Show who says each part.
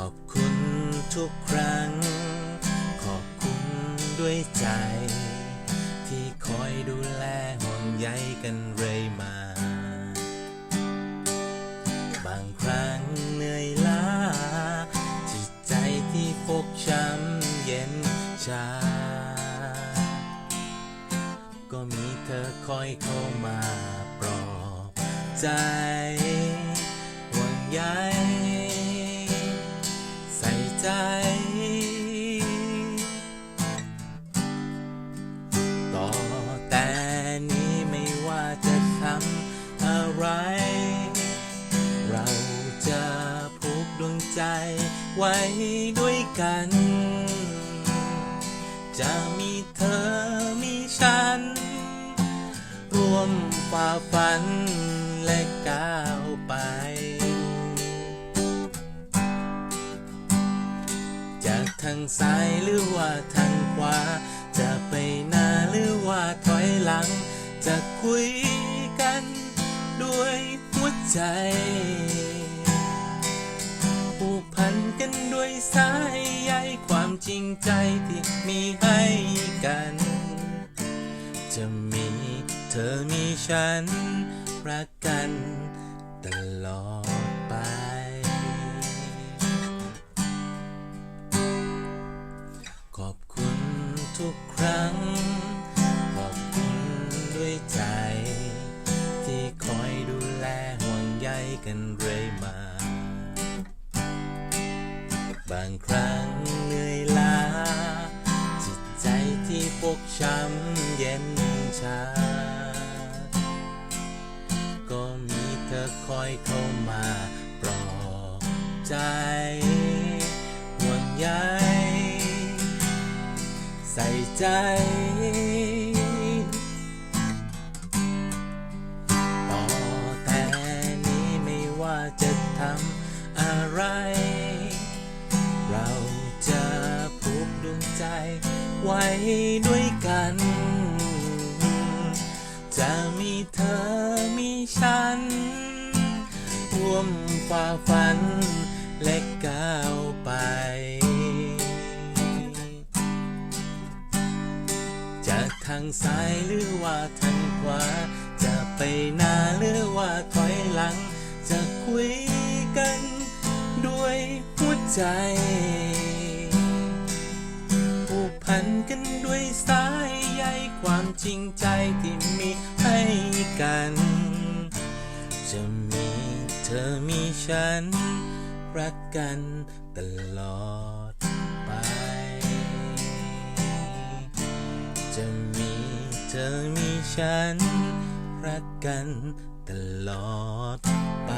Speaker 1: ขอบคุณทุกครั้ง ขอบคุณด้วยใจ ที่คอยดูแลห่วงใยกันเรื่อยมา บางครั้งเหนื่อยล้า จิตใจที่ฟกช้ำเย็นชา ก็มีเธอคอยเข้ามาปลอบใจห่วงใย ใจ ต่อแต่นี้ไม่ว่าจะทำอะไร เราจะผูกดวงใจไว้ด้วยกัน จะมีเธอมีฉัน ร่วมฝ่าฟันและก้าวไป จากทางซ้ายหรือว่าทางขวา จะไปหน้าหรือว่าถอยหลัง จะคุยกันด้วยหัวใจผูกพันกันด้วยสายใยความจริงใจที่มีให้กัน จะมีเธอมีฉันรักกันตลอด ขอบคุณทุกครั้ง ขอบคุณด้วยใจ ที่คอยดูแลห่วงใยกันเรื่อยมา บางครั้งเหนื่อยล้า จิตใจที่ฟกช้ำเย็นชา ก็มีเธอคอยเข้ามาปลอบใจ ใส่ใจ ต่อแต่นี้ไม่ว่าจะทำอะไร เราจะผูกดวงใจไว้ด้วยกัน จะมีเธอมีฉันร่วมฝ่าฟันและก้ากทางซ้ายหรือว่าทางขวา จะไปหน้าหรือว่าถอยหลัง จะคุยกัน ด้วยหัวใจผูกพันกันด้วยสายใยความจริงใจที่มีให้กัน จะมีเธอมีฉัน รักกันตลอด ฉัน รักกันตลอดไป